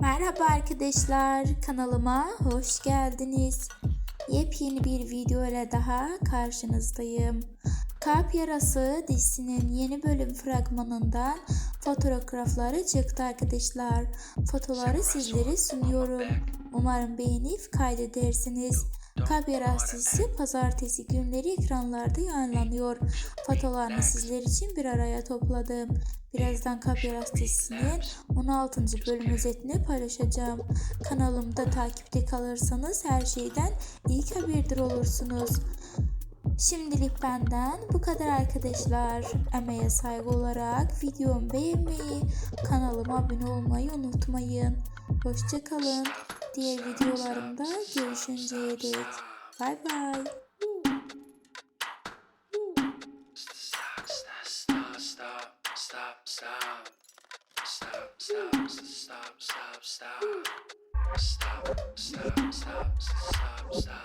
Merhaba arkadaşlar, kanalıma hoş geldiniz. Yepyeni bir video ile daha karşınızdayım. Kalp Yarası dizisinin yeni bölüm fragmanından fotoğrafları çıktı arkadaşlar. Fotoları sizlere sunuyorum. Umarım beğenip kaydedersiniz. Dizisi pazartesi günleri ekranlarda yayınlanıyor. Fotolarını sizler için bir araya topladım. Birazdan dizisinin 16. bölüm özetini paylaşacağım. Kanalımda takipte kalırsanız her şeyden ilk haberdar olursunuz. Şimdilik benden bu kadar arkadaşlar. Emeğe saygı olarak videomu beğenmeyi, kanalıma abone olmayı unutmayın. Hoşçakalın. Diğer videolarımda görüşünceye dek. Bay bay. stop, stop, stop, stop, stop.